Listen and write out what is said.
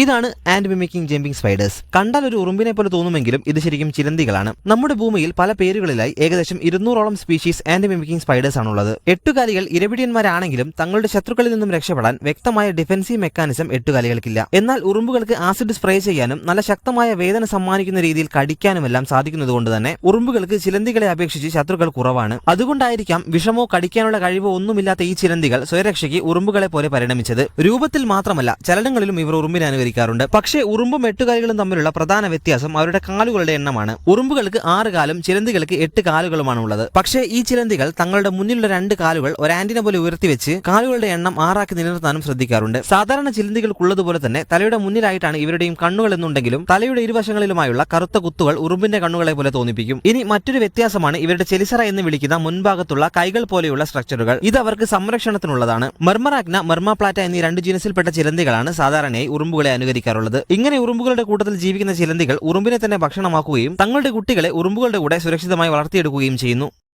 ഇതാണ് and mimicking jumping spiders കണ്ടാൽ ഒരു ഉറുമ്പിനെ പോലെ തോന്നുമെങ്കിലും ഇത് ശരിക്കും ചിലന്തികളാണ്. നമ്മുടെ ഭൂമിയിൽ പല പേരുകളിലായി ഏകദേശം ഇരുന്നൂറോളം സ്പീഷീസ് ആൻഡ് മിമിക്കിംഗ് സ്പൈഡേഴ്സ് ആണുള്ളത്. എട്ടുകാലികൾ ഇരപിടിയന്മാരാണെങ്കിലും തങ്ങളുടെ ശത്രുക്കളിൽ നിന്നും രക്ഷപ്പെടാൻ വ്യക്തമായ ഡിഫൻസീവ് മെക്കാനിസം എട്ടുകാലികൾക്കില്ല. എന്നാൽ ഉറുമ്പുകൾക്ക് ആസിഡ് സ്പ്രേ ചെയ്യാനും നല്ല ശക്തമായ വേദന സമ്മാനിക്കുന്ന രീതിയിൽ കടിക്കാനുമെല്ലാം സാധിക്കുന്നതുകൊണ്ട് തന്നെ ഉറുമ്പുകൾക്ക് ചിലന്തികളെ അപേക്ഷിച്ച് ശത്രുക്കൾ കുറവാണ്. അതുകൊണ്ടായിരിക്കാം വിഷമോ കടിക്കാനുള്ള കഴിവോ ഒന്നുമില്ലാത്ത ഈ ചിലന്തികൾ സ്വയരക്ഷയ്ക്ക് ഉറുമ്പുകളെ പോലെ പരിണമിച്ചത്. രൂപത്തിൽ മാത്രമല്ല ചലനങ്ങളിലും ഇവർ ഉറുമ്പിനെ അനുകരിക്കാറുണ്ട് പക്ഷേ ഉറുമ്പും എട്ടുകാലികളും തമ്മിലുള്ള പ്രധാന വ്യത്യാസം അവരുടെ കാലുകളുടെ എണ്ണമാണ്. ഉറുമ്പുകൾക്ക് ആറ് കാലും ചിലന്തികൾക്ക് എട്ട് കാലുകളുമാണ് ഉള്ളത് പക്ഷേ ഈ ചിലന്തികൾ തങ്ങളുടെ മുന്നിലുള്ള രണ്ട് കാലുകൾ ഒരു ആന്റിന പോലെ ഉയർത്തി വെച്ച് കാലുകളുടെ എണ്ണം ആറാക്കി നിലനിർത്താനും ശ്രദ്ധിക്കാറുണ്ട്. സാധാരണ ചിലന്തികൾക്കുള്ളതുപോലെ തന്നെ തലയുടെ മുന്നിലായിട്ടാണ് ഇവരുടെയും കണ്ണുകൾ എന്നുണ്ടെങ്കിലും തലയുടെ ഇരുവശങ്ങളിലുമായുള്ള കറുത്ത കുത്തുകൾ ഉറുമ്പിന്റെ കണ്ണുകളെ പോലെ തോന്നിപ്പിക്കും. ഇനി മറ്റൊരു വ്യത്യാസമാണ് ഇവരുടെ ചെലിസറ എന്ന് വിളിക്കുന്ന മുൻഭാഗത്തുള്ള കൈകൾ പോലെയുള്ള സ്ട്രക്ചറുകൾ. ഇത് അവർക്ക് സംരക്ഷണത്തിനുള്ളതാണ്. മെർമറാഗ്ന മെർമാപ്ലാറ്റ എന്നീ രണ്ട് ജീനസിൽപ്പെട്ട ചിലന്തികളാണ് സാധാരണയായി ഉറുമ്പുകളെ അനുകരിക്കാറുള്ളത്. ഇങ്ങനെ ഉറുമ്പുകളുടെ കൂട്ടത്തിൽ ജീവിക്കുന്ന ചിലന്തികൾ ഉറുമ്പിനെ തന്നെ ഭക്ഷണമാക്കുകയും തങ്ങളുടെ കുട്ടികളെ ഉറുമ്പുകളുടെ കൂടെ സുരക്ഷിതമായി വളർത്തിയെടുക്കുകയും ചെയ്യുന്നു.